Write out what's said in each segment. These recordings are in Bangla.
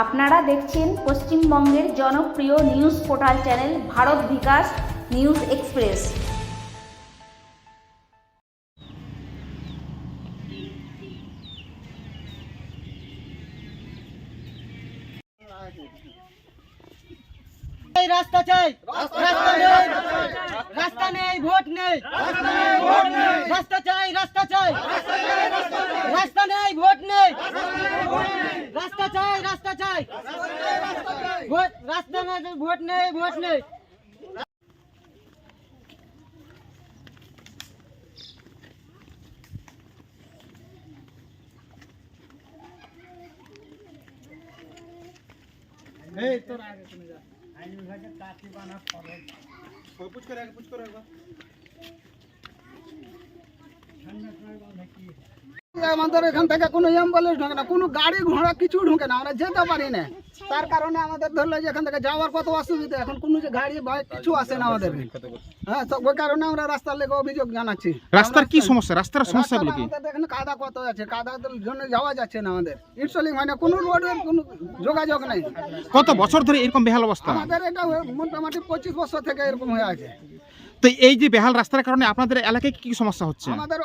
আপনারা দেখছেন পশ্চিমবঙ্গের জনপ্রিয় news portal channel Bharat Bikash News Express. রাস্তা চাই। রাস্তা নেই রাস্তা নেই। ভোট নেই। রাস্তা চাই রাস্তা চাই। রাস্তা নেই ভোট নেই। রাস্তা চাই রাস্তা চাই। ভোট রাস্তা নেই ভোট নেই ভোট নেই। पूछ करेगा पूछ करेगा আমাদের এখান থেকে কোনো অ্যাম্বুলেন্স ঢোকে না কোনো গাড়ি ঘোড়া কিছু ঢোকে না আমরা যেতে পারি না। তার কারণে আমাদের ধরলো যে এখান থেকে যাওয়ার কত অসুবিধা এখন কোনো যে গাড়ি বাইক কিছু আসে না আমাদের। হ্যাঁ তো ওই কারণে আমরা রাস্তার লেগে অভিযোগ জানাচ্ছি। রাস্তার কি সমস্যা? রাস্তার সমস্যাগুলো রাস্তাটা কি? এখানে কাদা কত আছে কাদার জন্য যাওয়া যাচ্ছে না আমাদের। ইনস্টলিং হয় না কোনো রোডের কোনো যোগাযোগ নেই। কত বছর ধরে এরকম বেহাল অবস্থা? আমাদের এটা মোটামুটি পঁচিশ বছর থেকে এরকম হয়ে আছে। তো এই যে বেহাল রাস্তার কারণে আপনাদের এলাকায় কি সমস্যা হচ্ছে? আমাদের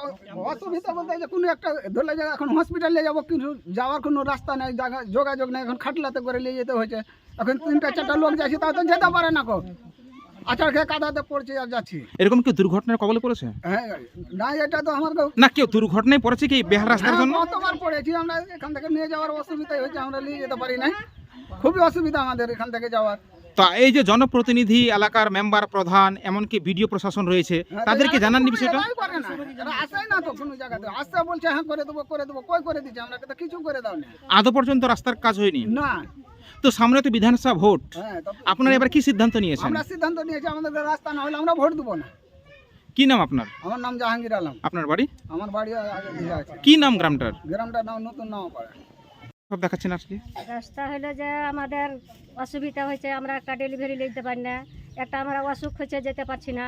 অসুবিধা বলতে যে কোনো একটা ধরলে যে এখন হসপিটালে যাব কিন্তু যাওয়ার কোনো রাস্তা নেই যোগাযোগ নেই এখন খাটলাতে করে নিয়ে যেতে হয়েছে। এখন তিনটা চারটা লোক যাচ্ছে তাও তো যেতে পারে না কো। আচার খেয়ে কাদাতে পড়ছে আর যাচ্ছি। এরকম দুর্ঘটনার কবলে পড়েছে? হ্যাঁ না এটা তো আমার না কেউ দুর্ঘটনায় পড়েছে কি বেহাল রাস্তার হ্যাঁ, জন্য? কতবার পড়েছি আমরা এখান থেকে নিয়ে যাওয়ার অসুবিধা হয়েছে আমরা নিয়ে যেতে পারি না খুবই অসুবিধা আমাদের এখান থেকে যাওয়ার। তা এই যে জনপ্রতিনিধি এলাকার মেম্বার প্রধান এমনকি বিডিও প্রশাসন রয়েছে হ্যাঁ, তাদেরকে জানাননি বিষয়টা? বলছে হ্যাঁ করে দেবো করে দেবো কই করে দিচ্ছে? আমরা তো কিছু করে দাও না। আদৌ পর্যন্ত রাস্তার কাজ হয়নি? না। তো সামনে তো বিধানসভা ভোট হ্যাঁ আপনারা এবার কি সিদ্ধান্ত নিয়েছেন? আমরা সিদ্ধান্ত নিয়েছি আমাদের রাস্তা না হলে আমরা ভোট দেবো না। কি নাম আপনার? আমার নাম জাহাঙ্গীর আলম। আপনার বাড়ি? আমার বাড়ি আগে কি নাম গ্রামটার? গ্রামটার নাম নতুন নাম পাড়া। সব দেখাচ্ছেন আজকে? রাস্তা হলো যে আমাদের অসুবিধা হয়েছে, আমরা একটা ডেলিভারি নিতে পারি না, একটা আমরা অসুখ হয়েছে যেতে পারছি না,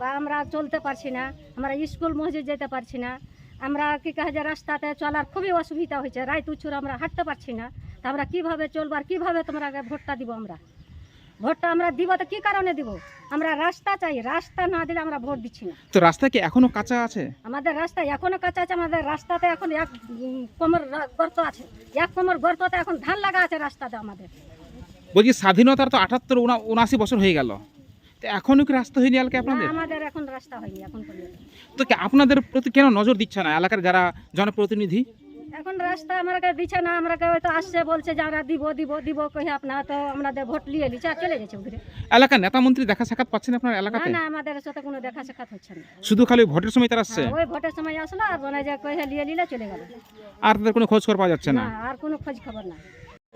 বা আমরা চলতে পারছি না, আমরা স্কুল মসজিদ যেতে পারছি না, আমরা কি কাজে রাস্তাতে চলার খুবই অসুবিধা হয়েছে রায় তুচুর আমরা হাঁটতে পারছি না, তা আমরা কীভাবে চলবো আর কীভাবে তোমরা ভোটটা দিব আমরা? ভোটটা আমরা দিব তো কি কারণে দিব? আমরা রাস্তা চাই রাস্তা না দিলে আমরা ভোট দিচ্ছি না। তো রাস্তা কি এখনও কাঁচা আছে? আমাদের রাস্তা এখনও কাঁচা আছে আমাদের রাস্তাতে এখন এক কোমর গর্ত আছে। এক কোমর গর্ততে এখন ধান লাগা আছে রাস্তাতে আমাদের। বলছি স্বাধীনতার তো আটাত্তর উনআশি বছর হয়ে গেল। তো এখনও কি রাস্তা হয়নি না, আপনাদের? আমাদের এখন রাস্তা হয়নি এখন তো কি আপনাদের প্রতি কেন নজর দিচ্ছে না এলাকার যারা জনপ্রতিনিধি? এখন রাস্তা আমাকে দিচ্ছে না আমরা হয়তো আসছে বলছে যে আমরা দিব দিব দিব কহে আপনার তো আমাদের ভোট নিয়ে নিচ্ছে আর চলে যাচ্ছে ঘুরে এলাকার নেতা মন্ত্রী দেখা সাক্ষাৎ পাচ্ছেন আপনার না এলাকাতে? না আমাদের সাথে কোনো দেখা সাক্ষাৎ হচ্ছে না। শুধু খালি ভোটের সময় তারা আসছে? হ্যাঁ, ওই ভোটের সময় আসলো আর বলে যে কহে নিয়ে নিলে চলে গেল। আর তাদের কোনো খোঁজ খবর পাওয়া যাচ্ছে না? না আর কোনো খোঁজ খবর না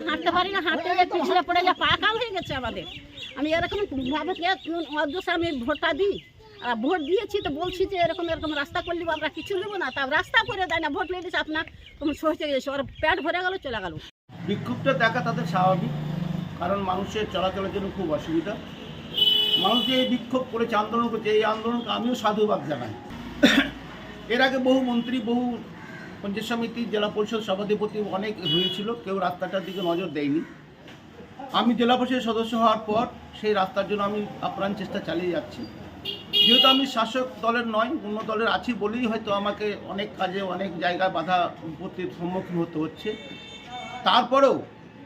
হাঁটতে পারি না হাঁটতে গিয়ে পিছলে পড়ে যা পা কাল হয়ে গেছে আমাদের। আমি এরকম ভাবে কে অদৃশ্য আমি ভোটটা দিই? ভোট দিয়েছি তো বলছি যে এরকম এরকম রাস্তা করলি আমরা কিছু নেব না। তা রাস্তা করে দেয় না, ভোট নিয়ে আপনার তুমি সহজে গেছে, ওর প্যাট ভরে গেল, চলে গেল। বিক্ষোভটা দেখা তাদের স্বাভাবিক, কারণ মানুষের চলাচলের জন্য খুব অসুবিধা। মানুষ যে এই বিক্ষোভ করেছে, আন্দোলন করছে, এই আন্দোলনকে আমিও সাধুবাদ জানাই। এর আগে বহু মন্ত্রী, বহু পঞ্চায়েত সমিতি, জেলা পরিষদ সভাধিপতি অনেক হয়েছিল, কেউ রাস্তাটার দিকে নজর দেয়নি। আমি জেলা পরিষদের সদস্য হওয়ার পর সেই রাস্তার জন্য আমি আপ্রাণ চেষ্টা চালিয়ে যাচ্ছি। যেহেতু আমি শাসক দলের নয়, অন্য দলের আছি বলেই হয়তো আমাকে অনেক কাজে, অনেক জায়গায় বাধা বিপত্তির সম্মুখীন হতে হচ্ছে। তারপরেও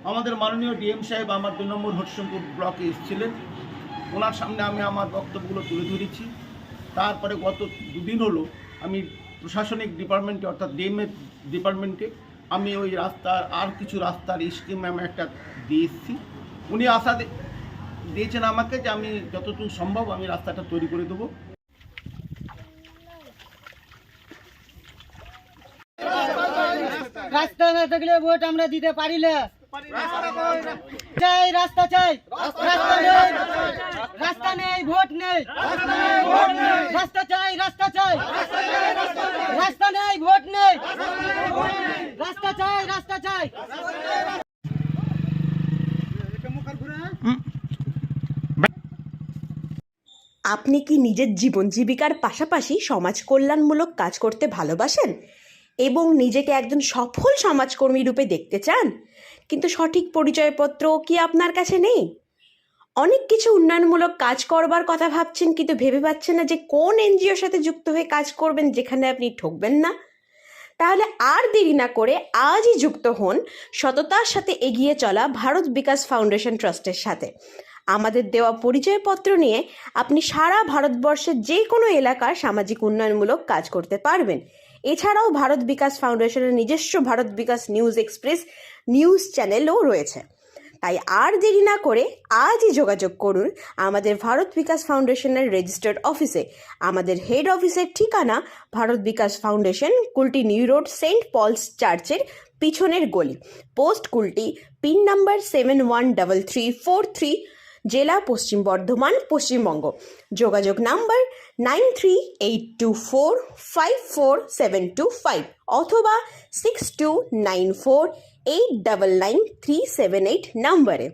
আমাদের মাননীয় ডিএম সাহেব, আমার দুই নম্বর হরিশঙ্কর ব্লকে এসেছিলেন। ওনার সামনে আমি আমার বক্তব্যগুলো তুলে ধরেছি। তারপরে গত দুদিন হলো আমি প্রশাসনিক ডিপার্টমেন্টে, অর্থাৎ ডিএমএ ডিপার্টমেন্টে, আমি ওই রাস্তার আর কিছু রাস্তার স্কিম আমি একটা দিয়ে এসেছি। উনি আশা দিয়েছেন আমাকে যে আমি যতটুকু সম্ভব আমি রাস্তাটা তৈরি করে দেবো। রাস্তা না থাকলে ভোট আমরা দিতে পারিলে চাই, রাস্তা চাই। রাস্তা নেই। রাস্তা নেই, ভোট নেই। রাস্তা চাই রাস্তা চাই। রাস্তা নেই, ভোট নেই। রাস্তা চাই রাস্তা চাই। আপনি কি নিজের জীবন জীবিকার পাশাপাশি সমাজ কল্যাণমূলক কাজ করতে ভালোবাসেন? এবং নিজেকে একজন সফল সমাজকর্মী রূপে দেখতে চান? কিন্তু সঠিক পরিচয়পত্র কি আপনার কাছে নেই? অনেক কিছু উন্নয়নমূলক কাজ করবার কথা ভাবছেন, কিন্তু ভেবে পাচ্ছেন না যে কোন এনজিওর সাথে যুক্ত হয়ে কাজ করবেন যেখানে আপনি ঠকবেন না? তাহলে আর দেরি না করে আজই যুক্ত হন সততার সাথে এগিয়ে চলা ভারত বিকাশ ফাউন্ডেশন ট্রাস্টের সাথে। আমাদের দেওয়া পরিচয়পত্র নিয়ে আপনি সারা ভারতবর্ষের যে কোনো এলাকার সামাজিক উন্নয়নমূলক কাজ করতে পারবেন। এছাড়াও ভারত বিকাশ ফাউন্ডেশনের নিজস্ব Bharat Bikash News Express news চ্যানেলও রয়েছে। তাই আর দেরি না করে আজই যোগাযোগ করুন আমাদের ভারত বিকাশ ফাউন্ডেশনের রেজিস্টার্ড অফিসে। আমাদের হেড অফিসের ঠিকানা Bharat Bikash Foundation, Kulti New Road, Saint Paul's চার্চের পিছনের গলি। Post Kulti pin number seven one double three four three জেলা, পশ্চিম বর্ধমান, পশ্চিমবঙ্গ। যোগাযোগ number nine three eight two four five four seven two five অথবা six two nine four eight double nine three seven eight নম্বরে।